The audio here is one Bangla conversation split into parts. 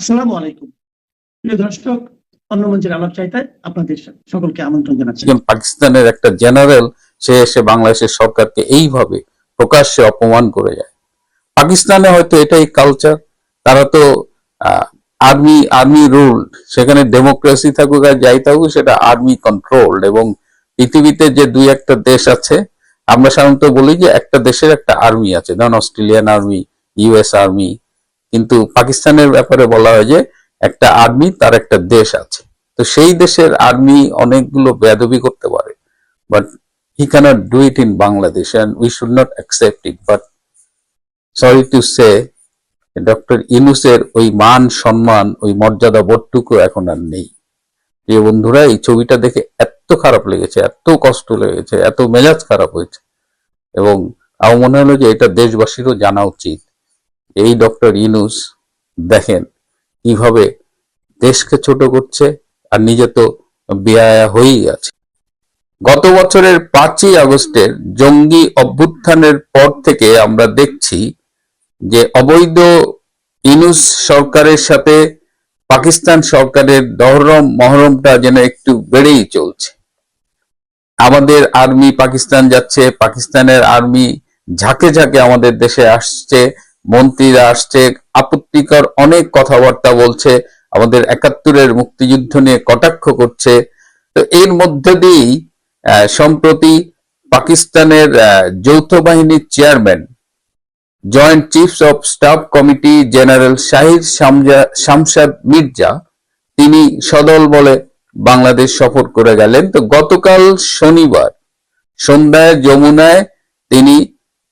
আসসালামু আলাইকুম। প্রিয় দর্শক, অন্য আলাপ চাইতে আপনাদের সকলকে আমন্ত্রণ জানাচ্ছি। পাকিস্তানের একটা জেনারেল, সে এসে বাংলাদেশের সরকারকে এইভাবে প্রকাশ্যে অপমান করে যায়। পাকিস্তানে হয়তো এটাই কালচার তারা তো আর্মি আর্মি রুল সেখানে ডেমোক্রেসি থাকুক আর যাই থাকুক, সেটা আর্মি কন্ট্রোলড এবং পৃথিবীতে যে দুই একটা দেশ আছে, আমরা সাধারণত বলি যে একটা দেশের একটা আর্মি আছে, ধরেন অস্ট্রেলিয়ান আর্মি ইউএস আর্মি কিন্তু পাকিস্তানের ব্যাপারে বলা হয় যে একটা আর্মি, তার একটা দেশ আছে। তো সেই দেশের আর্মি অনেকগুলো বেদবি করতে পারে। But he cannot do it in Bangladesh and we should not accept it but sorry to say doctor ইনুসের ওই মান, সম্মান, ওই মর্যাদা বোধটুকু এখন আর নেই। প্রিয় বন্ধুরা, এই ছবিটা দেখে এত খারাপ লেগেছে, এত কষ্ট লেগেছে, এত মেজাজ খারাপ হয়েছে। এবং আমার মনে হলো যে এটা দেশবাসীরও জানা উচিত। এই ডক্টর ইনুস দেখেন কীভাবে দেশকে ছোট করছে আর নিজে তো বেয়ায়া হয়েই আছে। গত বছরের পাঁচই আগস্টের জঙ্গি অভ্যুত্থানের পর থেকে আমরা দেখছি যে অবৈধ ইনুস সরকারের সাথে পাকিস্তান সরকারের দহরম মহরমটা যেন একটু বেড়েই চলছে। আমাদের আর্মি পাকিস্তান যাচ্ছে, পাকিস্তানের আর্মি ঝাঁকে ঝাঁকে আমাদের দেশে আসছে মন্ত্রীরা আসছে, আপত্তিকর অনেক কথাবার্তা বলছে, আমাদের একাত্তরের মুক্তিযুদ্ধ নিয়ে কটাক্ষ করছে। তো এর মধ্যে দিয়েই সম্প্রতি পাকিস্তানের যৌথ বাহিনীর chairman, joint chiefs of staff committee general Shahid Shamshad Mirza, তিনি সদল বলে বাংলাদেশ সফর করে গেলেন। তো গতকাল শনিবার সন্ধ্যায়, যমুনায় তিনি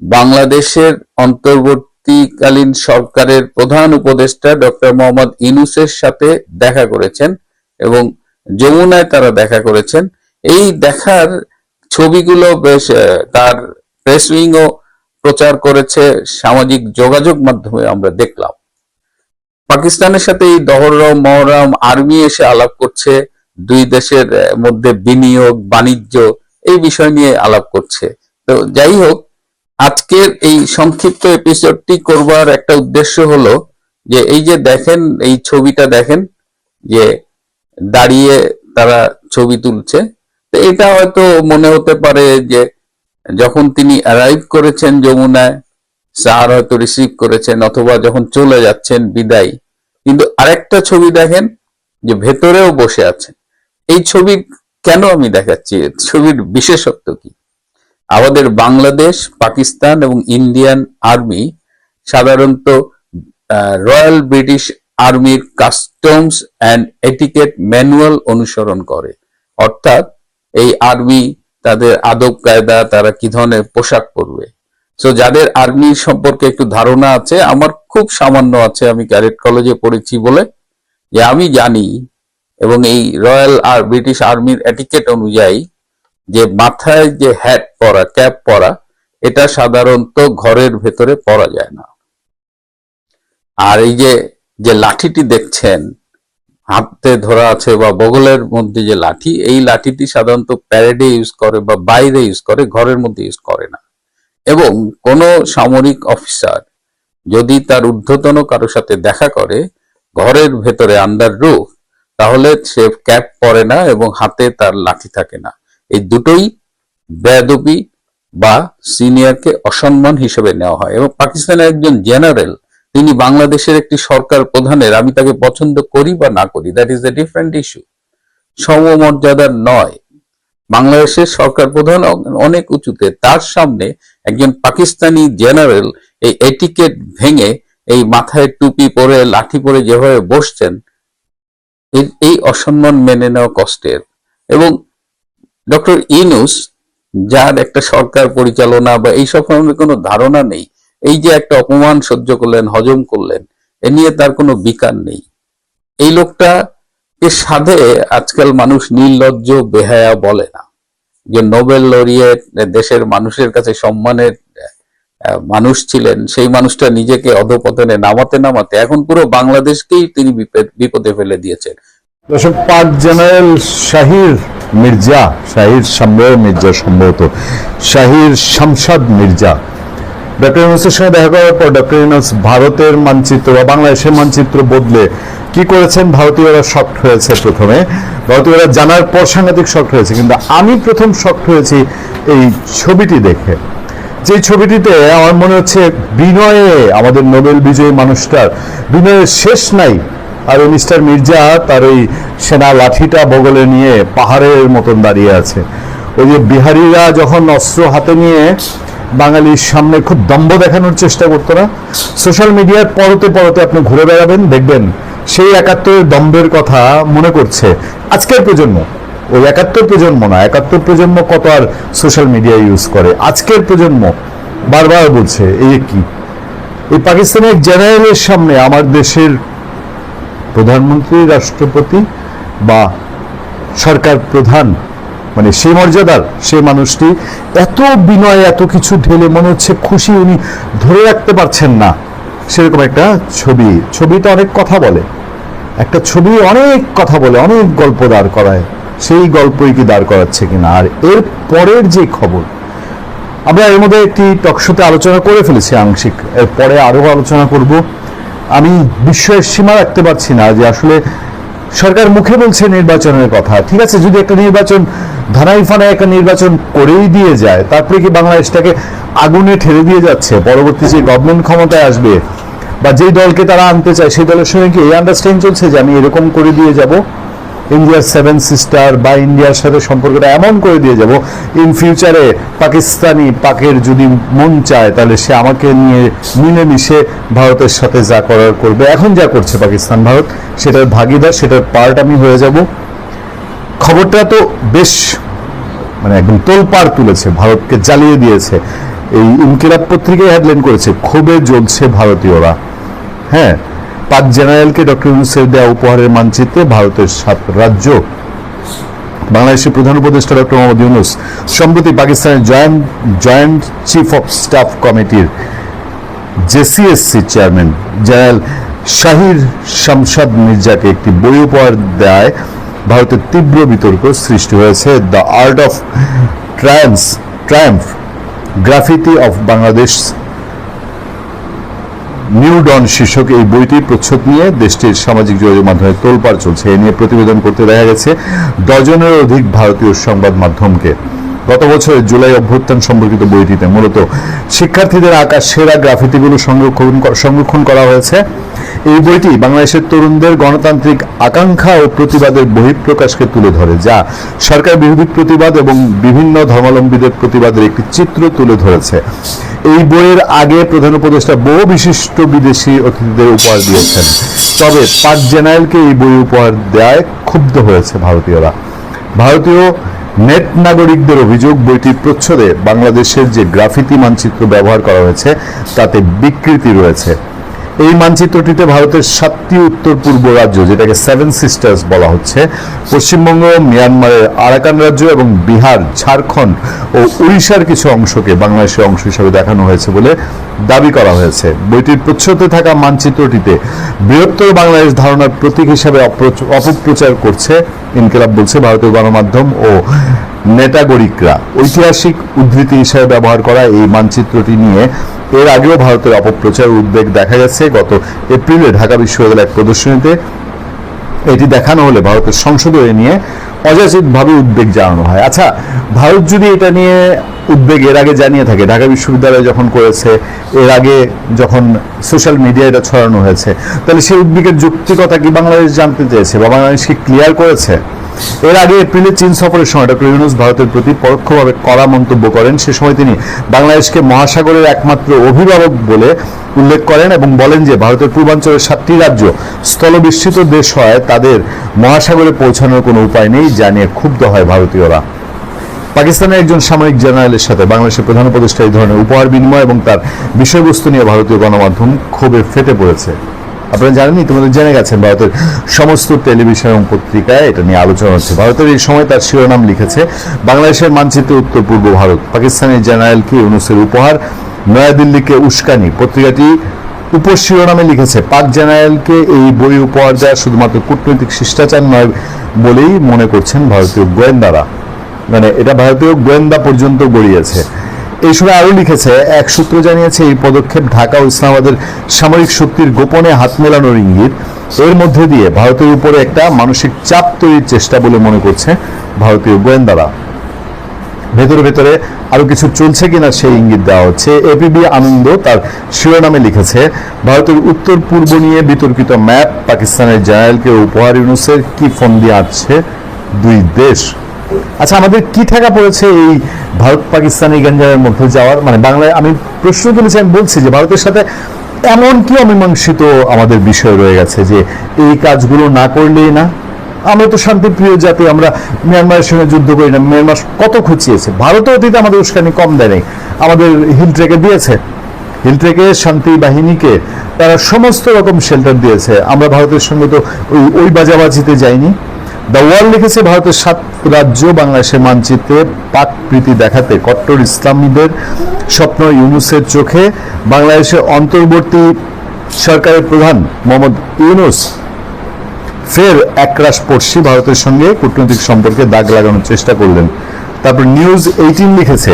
বাংলাদেশের অন্তর্বর্তীকালীন সরকারের প্রধান উপদেষ্টা ডক্টর মোহাম্মদ ইনুসের সাথে দেখা করেছেন এবং যমুনায় তারা দেখা করেছেন। এই দেখার ছবিগুলো বেশ তার প্রেস উইংও প্রচার করেছে সামাজিক যোগাযোগ মাধ্যমে আমরা দেখলাম। পাকিস্তানের সাথে এই দহরম, মহরম, আর্মি এসে আলাপ করছে, দুই দেশের মধ্যে বিনিয়োগ, বাণিজ্য এই বিষয় নিয়ে আলাপ করছে। তো যাই হোক আজকের এই সংক্ষিপ্ত এপিসোডটি করবার একটা উদ্দেশ্য হলো যে, এই যে দেখেন, এই ছবিটা দেখেন, যে দাঁড়িয়ে তারা ছবি তুলছে, তো এটা হয়তো মনে হতে পারে যে, যখন তিনি অ্যারাইভ করেছেন যমুনায় স্যার হয়তো রিসিভ করেছেন, অথবা যখন চলে যাচ্ছেন বিদায়। কিন্তু আরেকটা ছবি দেখেন, যে ভেতরেও বসে আছেন। এই ছবি কেন আমি দেখাচ্ছি? ছবির বিশেষত্ব কি? আমাদের বাংলাদেশ, পাকিস্তান এবং ইন্ডিয়ান আর্মি সাধারণত রয়্যাল ব্রিটিশ আর্মির কাস্টমস অ্যান্ড এটিকেট ম্যানুয়াল অনুসরণ করে। অর্থাৎ, এই আর্মি তাদের আদব কায়দা, তারা কি ধরনের পোশাক পরবে। সো যাদের আর্মি সম্পর্কে একটু ধারণা আছে, আমার খুব সামান্য আছে, আমি ক্যারেট কলেজে পড়েছি বলে। যে আমি জানি, এবং এই রয়্যাল আর ব্রিটিশ আর্মির এটিকেট অনুযায়ী যে মাথায় যে হ্যাট পরা ক্যাপ পরা, এটা সাধারণত ঘরের ভেতরে পরা যায় না। আর এই যে যে লাঠিটি দেখছেন, হাতে ধরা আছে বা বগলের মধ্যে যে লাঠি, এই লাঠিটি সাধারণত প্যারেডে ইউজ করে বা বাইরে ইউজ করে, ঘরের মধ্যে ইউজ করে না। এবং কোন সামরিক অফিসার যদি তার ঊর্ধ্বতন কারোর সাথে দেখা করে, ঘরের ভেতরে আন্ডার রুফ তাহলে সে ক্যাপ পরে না এবং হাতে তার লাঠি থাকে না। এই দুটোই বেদবি বা সিনিয়রকে অসম্মান হিসেবে নেওয়া হয় এবং পাকিস্তানের একজন জেনারেল, তিনি বাংলাদেশের একটি সরকার প্রধানের, আমি তাকে পছন্দ করি বা না করি that is a different issue সমমর্যাদার নয়। বাংলাদেশের সরকার প্রধান অনেক উঁচুতে, তার সামনে একজন পাকিস্তানি জেনারেল এই এটিকেট ভেঙে এই মাথায় টুপি পরে, লাঠি পরে যেভাবে বসছেন এই অসম্মান মেনে নেওয়া কষ্টের। এবং ডক্টর ইনুস যার একটা সরকার পরিচালনা বা এইসব সম্বন্ধে কোনো ধারণা নেই, এই যে একটা অপমান সহ্য করলেন, হজম করলেন, এ নিয়ে তার কোনো বিকার নেই। এই লোকটা এর সাথে আজকাল মানুষ নির্লজ্জ, বেহায়া বলে না। যে নোবেল লরিয়েট দেশের মানুষের কাছে সম্মানের মানুষ ছিলেন, সেই মানুষটা নিজেকে অধপতনে নামাতে নামাতে এখন পুরো বাংলাদেশকেই তিনি বিপদে ফেলে দিয়েছেন। দর্শক পাক জেনারেল শাহির মির্জা, শাহির শাম্বের মির্জা সম্ভবত শাহির শামশাদ মির্জা। ডক্টর ইউনুসের সঙ্গে দেখা করার পর ডক্টর ইউনুস ভারতের মানচিত্র বা বাংলাদেশের মানচিত্র বদলে কি করেছেন? ভারতীয়রা শক্ট হয়েছে প্রথমে। ভারতীয়রা জানার পর সাংঘাতিক শক্ট হয়েছে, কিন্তু আমি প্রথম শক্ট হয়েছি এই ছবিটি দেখে। যে ছবিটিতে আমার মনে হচ্ছে বিনয়ে আমাদের নোবেল বিজয়ী মানুষটার, বিনয়ের শেষ নাই আর ওই মিস্টার মির্জা তার ওই সেনা লাঠিটা বগলে নিয়ে পাহাড়ের মতন দাঁড়িয়ে আছে। ওই যে বিহারিরা যখন অস্ত্র হাতে নিয়ে বাঙালির সামনে খুব দম্ভ দেখানোর চেষ্টা করতো না, সোশ্যাল মিডিয়ার পরতে পরতে আপনি ঘুরে বেড়াবেন, দেখবেন সেই একাত্তরের দম্ভের কথা মনে করছে আজকের প্রজন্ম। ওই একাত্তর প্রজন্ম না, একাত্তর প্রজন্ম কত আর সোশ্যাল মিডিয়া ইউজ করে? আজকের প্রজন্ম বারবার বলছে এই কি? এই পাকিস্তানের জেনারেলের সামনে, আমার দেশের প্রধানমন্ত্রী, রাষ্ট্রপতি বা সরকার প্রধান মানে সেই মর্যাদার সেই মানুষটি এত বিনয় এত কিছু ঢেলে মনে হচ্ছে খুশি উনি ধরে রাখতে পারছেন না। সেরকম একটা ছবি, ছবিটা অনেক কথা বলে। একটা ছবি অনেক কথা বলে, অনেক গল্প দাঁড় করায়। সেই গল্পই কি দাঁড় করাচ্ছে কিনা আর এর পরের যে খবর, আমরা এর মধ্যে একটি টকশোতে আলোচনা করে ফেলেছি আংশিক। এর পরে আরও আলোচনা করব। আমি বিশ্বের সীমা রাখতে পারছি না যে আসলে সরকার মুখে বলছে নির্বাচনের কথা। ঠিক আছে, যদি একটা নির্বাচন ধানাই ফানায় একটা নির্বাচন করেই দিয়ে যায়, তারপরে কি বাংলাদেশটাকে আগুনে ঠেলে দিয়ে যাচ্ছে? পরবর্তী যে গভর্নমেন্ট ক্ষমতায় আসবে বা যেই দলকে তারা আনতে চায়, সেই দলের সঙ্গে কি এই আন্ডারস্ট্যান্ডিং চলছে যে আমি এরকম করে দিয়ে যাব? ইন্ডিয়ার সেভেন সিস্টার বা ইন্ডিয়ার সাথে সম্পর্কটা এমন করে দিয়ে যাব ইন ফিউচারে পাকিস্তানি পাকের যদি মন চায়, তাহলে সে আমাকে নিয়ে মিলেমিশে ভারতের সাথে যা করার করবে। এখন যা করছে পাকিস্তান, ভারত, সেটার ভাগিদার, সেটার পার্ট আমি হয়ে যাব। খবরটা তো বেশ মানে একদম তোলপাড় তুলেছে, ভারতকে জ্বালিয়ে দিয়েছে। এই ইনকিলাব পত্রিকায় হেডলাইন করেছে, ক্ষোভে জ্বলছে ভারতীয়রা। হ্যাঁ পাক জেনারেলকে ডক্টর ইউনুসের দেওয়া উপহারের মানচিত্রে ভারতের সাত রাজ্য বাংলাদেশের প্রধান উপদেষ্টা ডক্টর মোহাম্মদ ইউনুস, সম্প্রতি পাকিস্তানের joint joint chief of staff কমিটির JCSSC chairman general Shahir Shamshad মির্জাকে একটি বই উপহার দেয় ভারতের তীব্র বিতর্ক সৃষ্টি হয়েছে। The art of ট্রায়ান্স, triumph graffiti of Bangladesh new dawn শীর্ষক এই বইটির প্রচ্ছদ নিয়ে দেশটির সামাজিক যোগাযোগ মাধ্যমে তোলপাড় চলছে। এ নিয়ে প্রতিবেদন করতে দেখা গেছে ডজনের অধিক ভারতীয় সংবাদ মাধ্যমকে। গত বছরের জুলাই অভ্যুত্থান সম্পর্কিত বইটিতে মূলত শিক্ষার্থীদের আঁকা সেরা গ্রাফিতিগুলো সংরক্ষণ সংরক্ষণ করা হয়েছে। এই বইটি বাংলাদেশের তরুণদের গণতান্ত্রিক আকাঙ্ক্ষা ও প্রতিবাদের বহিঃপ্রকাশকে তুলে ধরে, যা সরকার বিরোধী প্রতিবাদ এবং বিভিন্ন ধর্মাবলম্বীদের প্রতিবাদের একটি চিত্র তুলে ধরেছে। এই বইয়ের আগে প্রধান উপদেষ্টা বহু বিশিষ্ট বিদেশি অতিথিদের উপহার দিয়েছেন। তবে পাক জেনারেলকে এই বই উপহার দেয় ক্ষুব্ধ হয়েছে ভারতীয়রা। ভারতীয় নেট নাগরিকদের অভিযোগ, বইটির প্রচ্ছদে বাংলাদেশের যে গ্রাফিতি মানচিত্র ব্যবহার করা হয়েছে, তাতে বিকৃতি রয়েছে। এই মানচিত্রটিতে ভারতের সাতটি উত্তর পূর্ব রাজ্য, যেটাকে সেভেন সিস্টার্স বলা হচ্ছে, পশ্চিমবঙ্গ, মিয়ানমারের আরাকান রাজ্য এবং বিহার, ঝাড়খণ্ড ও উড়িষ্যার কিছু অংশকে বাংলাদেশের অংশ হিসেবে দেখানো হয়েছে বলে দাবি করা হয়েছে। বইটির প্রচ্ছদে থাকা মানচিত্রটিতে বৃহত্তর বাংলাদেশ ধারণার প্রতীক হিসাবে অপপ্রচার করছে ইনকিলাব বলছে ভারতীয় গণমাধ্যম ও নেটাগরিকরা ঐতিহাসিক উদ্ধৃতি হিসেবে ব্যবহার করা এই মানচিত্রটি নিয়ে এর আগেও ভারতের অপপ্রচার উদ্বেগ দেখা গেছে গত এপ্রিলে ঢাকা বিশ্ববিদ্যালয়ের এক প্রদর্শনীতে এটি দেখানো হলে ভারতের সংসদে এ নিয়ে অযাচিতভাবে উদ্বেগ জানানো হয়। আচ্ছা ভারত যদি এটা নিয়ে উদ্বেগ এর আগে জানিয়ে থাকে, ঢাকা বিশ্ববিদ্যালয় যখন করেছে, এর আগে যখন সোশ্যাল মিডিয়া এটা ছড়ানো হয়েছে, তাহলে সেই উদ্বেগের যৌক্তিকতা কি বাংলাদেশ জানতে চেয়েছে বা বাংলাদেশকে ক্লিয়ার করেছে? এর আগে এপ্রিলে চীন সফরের সময় ডক্টর ইউনুস ভারতের প্রতি পরোক্ষভাবে কড়া মন্তব্য করেন। সে সময় তিনি বাংলাদেশকে মহাসাগরের একমাত্র অভিভাবক বলে উল্লেখ করেন এবং বলেন যে, ভারতের পূর্বাঞ্চলের সাতটি রাজ্য স্থলবিস্তৃত দেশ হয় তাদের মহাসাগরে পৌঁছানোর কোনো উপায় নেই, যা নিয়ে ক্ষুব্ধ হয় ভারতীয়রা। পাকিস্তানের একজন সামরিক জেনারেলের সাথে বাংলাদেশের প্রধান উপদেষ্টা এই ধরনের উপহার বিনিময় এবং তার বিষয়বস্তু নিয়ে ভারতীয় গণমাধ্যম ক্ষোভে ফেটে পড়েছে। আপনারা জানেন ইতিমধ্যে জেনে গেছেন ভারতের সমস্ত টেলিভিশন এবং পত্রিকায় এটা নিয়ে আলোচনা হচ্ছে। ভারতের এই সময় তার শিরোনাম লিখেছে, বাংলাদেশের মানচিত্রে উত্তর পূর্ব ভারত, পাকিস্তানের জেনারেলকে ইউনুসের উপহার, নয়াদিল্লিকে উস্কানি। পত্রিকাটি উপশিরোনামে লিখেছে, পাক জেনারেলকে এই বই উপহার দেওয়া শুধুমাত্র কূটনৈতিক শিষ্টাচার নয় বলেই মনে করছেন ভারতীয় গোয়েন্দারা। মানে এটা ভারতীয় গোয়েন্দা পর্যন্ত গড়িয়েছে। এই সময় আরও লিখেছে, এক সূত্র জানিয়েছে, এই পদক্ষেপ ঢাকা ও ইসলামাবাদের সামরিক শক্তির গোপনে হাত মেলানোর ইঙ্গিত। এর মধ্যে দিয়ে ভারতের উপরে একটা মানসিক চাপ তৈরির চেষ্টা বলে মনে করছে ভারতীয় গোয়েন্দারা। ভেতরে ভেতরে আরও কিছু চলছে কিনা সেই ইঙ্গিত দেওয়া হচ্ছে। এপিবি আনন্দ তার শিরোনামে লিখেছে, ভারতের উত্তর পূর্ব নিয়ে বিতর্কিত ম্যাপ, পাকিস্তানের জেনারেলকে উপহার ইউনুসের কি ফোন দিয়ে আসছে দুই দেশ? আচ্ছা আমাদের কি ঠেকা পড়েছে এই ভারত পাকিস্তান এই গঞ্জামের মধ্যে যাওয়ার? মানে বাংলায় আমি প্রশ্ন তুলেছি, আমি বলছি যে ভারতের সাথে এমন কি অমীমাংসিত আমাদের বিষয় রয়ে গেছে যে এই কাজগুলো না করলেই না? আমরা তো শান্তিপ্রিয় জাতি, আমরা মিয়ানমারের সঙ্গে যুদ্ধ করি না। মিয়ানমার কত খুঁচিয়েছে? ভারতও অতীতে আমাদের উস্কানি কম দেয় নাই। আমাদের হিল ট্রেকে দিয়েছে। হিল ট্রেকে শান্তি বাহিনীকে তারা সমস্ত রকম শেল্টার দিয়েছে। আমরা ভারতের সঙ্গে তো ওই ওই বাজাবাজিতে যাইনি। দ্য ওয়ার্ল্ড লিখেছে ভারতের সাত রাজ্য বাংলাদেশের মানচিত্রে পাক প্রীতি দেখাতে কট্টর ইসলামীদের স্বপ্ন ইউনুসের চোখে। বাংলাদেশের অন্তর্বর্তী সরকারের প্রধান মোহাম্মদ ইউনুস ফের একরাশ পড়শি ভারতের সঙ্গে কূটনৈতিক সম্পর্কে দাগ লাগানোর চেষ্টা করলেন। তারপর নিউজ এইটিন লিখেছে,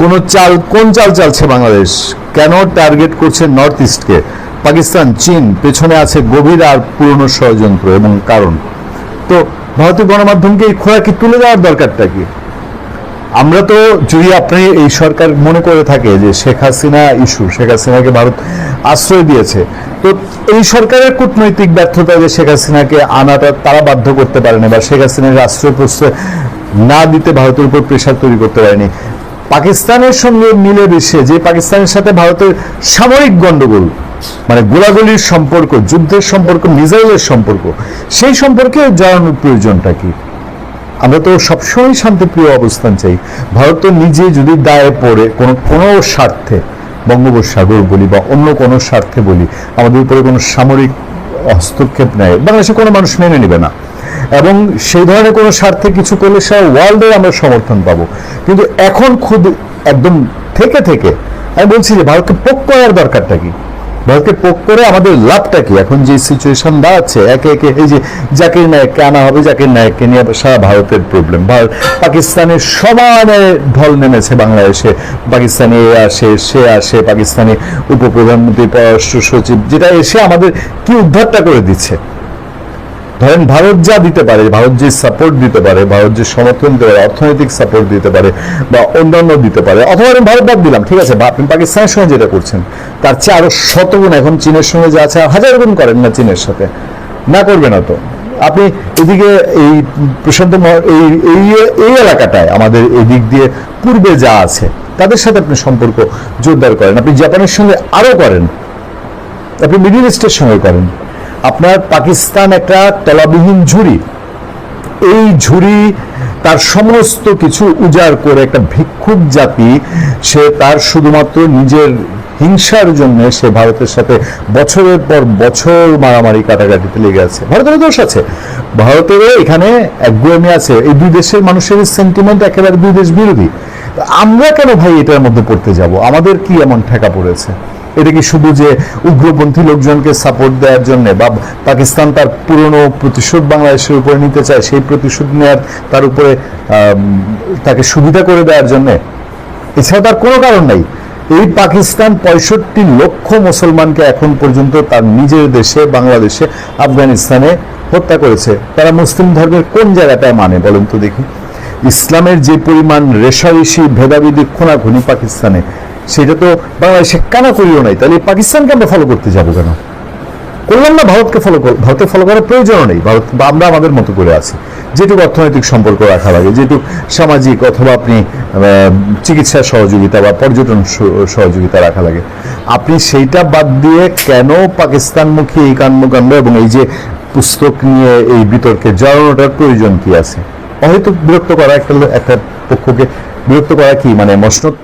কোন চাল কোন চাল চালছে বাংলাদেশ? কেন টার্গেট করছে নর্থ ইস্টকে? পাকিস্তান, চীন, পেছনে আছে গভীর আর পুরনো ষড়যন্ত্র এবং কারণ। তো ভারতীয় গণমাধ্যমকে এই খোরাকি তুলে দেওয়ার দরকারটা কি? আমরা তো যদি আপনি এই সরকার মনে করে থাকে যে শেখ হাসিনা ইস্যু, শেখ হাসিনাকে ভারত আশ্রয় দিয়েছে, তো এই সরকারের কূটনৈতিক ব্যর্থতা যে শেখ হাসিনাকে আনাটা তারা বাধ্য করতে পারেনি বা শেখ হাসিনার আশ্রয় প্রশ্রয় না দিতে ভারতের উপর প্রেশার তৈরি করতে পারেনি। পাকিস্তানের সঙ্গে মিলে মিশে যে পাকিস্তানের সাথে ভারতের সামরিক গন্ডগোল মানে গোলাগুলির সম্পর্ক, যুদ্ধের সম্পর্ক, মিসাইলের সম্পর্ক, সেই সম্পর্কে জড়ানোর প্রয়োজনটা কি? আমরা তো সবসময় শান্তিপ্রিয় অবস্থান চাই। ভারত তো নিজে যদি দায়ে পড়ে, কোনো কোনো স্বার্থে, বঙ্গোপসাগর বলি বা অন্য কোনো স্বার্থে বলি, আমাদের উপরে কোনো সামরিক হস্তক্ষেপ নেয়, বাংলাদেশে কোনো মানুষ মেনে নেবে না। এবং সেই ধরনের কোনো স্বার্থে কিছু করলে সারা ওয়ার্ল্ডের আমরা সমর্থন পাবো। কিন্তু এখন খুদ একদম থেকে থেকে, আমি বলছি যে ভারতকে পোক করার দরকারটা কি? ভারতকে পোক করে আমাদের লাভটা কি? এখন যে সিচুয়েশন দাঁড়াচ্ছে একে একে এই যে জাকির নায়ককে আনা হবে, জাকির নায়ককে নিয়ে সারা ভারতের প্রবলেম ভারত পাকিস্তানের সমানে ঢল নেমেছে বাংলাদেশে। পাকিস্তানি এ আসে, সে আসে, পাকিস্তানি উপপ্রধানমন্ত্রী, পররাষ্ট্র সচিব, যেটা এসে আমাদের কি উদ্ধারটা করে দিচ্ছে? ধরেন ভারত যা দিতে পারে, ভারত যে সাপোর্ট দিতে পারে, ভারত যে সমর্থন দিতে পারে, অর্থনৈতিক সাপোর্ট দিতে পারে বা অন্যান্য দিতে পারে, অথবা আমি ভারত বাদ দিলাম, ঠিক আছে, বা আপনি পাকিস্তানের সঙ্গে যেটা করছেন, তার চেয়ে আরও শতগুণ এখন চীনের সঙ্গে যা আছে, হাজার গুণ করেন না চীনের সাথে, না করবে না তো। আপনি এদিকে এই প্রশান্ত এই এই এলাকাটায়, আমাদের এই দিক দিয়ে পূর্বে যা আছে, তাদের সাথে আপনি সম্পর্ক জোরদার করেন, আপনি জাপানের সঙ্গে আরও করেন, আপনি মিডিল ইস্টের সঙ্গে করেন। আপনার পাকিস্তান একটা তলাবিহীন ঝুড়ি। এই ঝুড়ি তার সমস্ত কিছু উজাড় করে একটা ভিক্ষুক জাতি, সে তার শুধুমাত্র নিজের হিংসার জন্য সে ভারতের সাথে বছরের পর বছর মারামারি কাটাকাটিতে লেগে আছে। ভারতেরও দোষ আছে। ভারতেরও এখানে একগুয়েমি আছে। এই দুই দেশের মানুষের সেন্টিমেন্ট একেবারে দুই দেশ বিরোধী। আমরা কেন ভাই এটার মধ্যে পড়তে যাব? আমাদের কি এমন ঠেকা পড়েছে? এটা কি শুধু যে উগ্রপন্থী লোকজনকে সাপোর্ট দেওয়ার জন্য বা পাকিস্তান তার পুরনো প্রতিশোধ বাংলাদেশের উপরে নিতে চায়, সেই প্রতিশোধ নেওয়ার তার উপরে তাকে সুবিধা করে দেওয়ার জন্য? এছাড়া তার কোনো কারণ নাই। এই পাকিস্তান পঁয়ষট্টি লক্ষ মুসলমানকে এখন পর্যন্ত তার নিজের দেশে, বাংলাদেশে, আফগানিস্তানে হত্যা করেছে। তারা মুসলিম ধর্মের কোন জায়গাটায় মানে বলেন তো দেখি। ইসলামের যে পরিমাণ রেশারেশি ভেদাভেদি খুনাখুনি পাকিস্তানে সেটা তো বাংলাদেশে কানা করিও নাই। তাহলে পাকিস্তানকে আমরা ফলো করতে যাব কেন? করলাম না ভারতকে ফলো ভারতকে ফলো করার প্রয়োজনও নেই। ভারত বা আমরা আমাদের মতো করে আছি। যেটুকু অর্থনৈতিক সম্পর্ক রাখা লাগে, যেটুকু সামাজিক অথবা আপনি চিকিৎসা সহযোগিতা বা পর্যটন সহযোগিতা রাখা লাগে। আপনি সেইটা বাদ দিয়ে কেন পাকিস্তানমুখী এই কর্মকাণ্ড এবং এই যে পুস্তক নিয়ে এই বিতর্কে জড়ানোটার প্রয়োজন কি আছে? হয়তো বিরক্ত করা একটা একটা পক্ষকে বিরক্ত করা কি? মানে মসনদ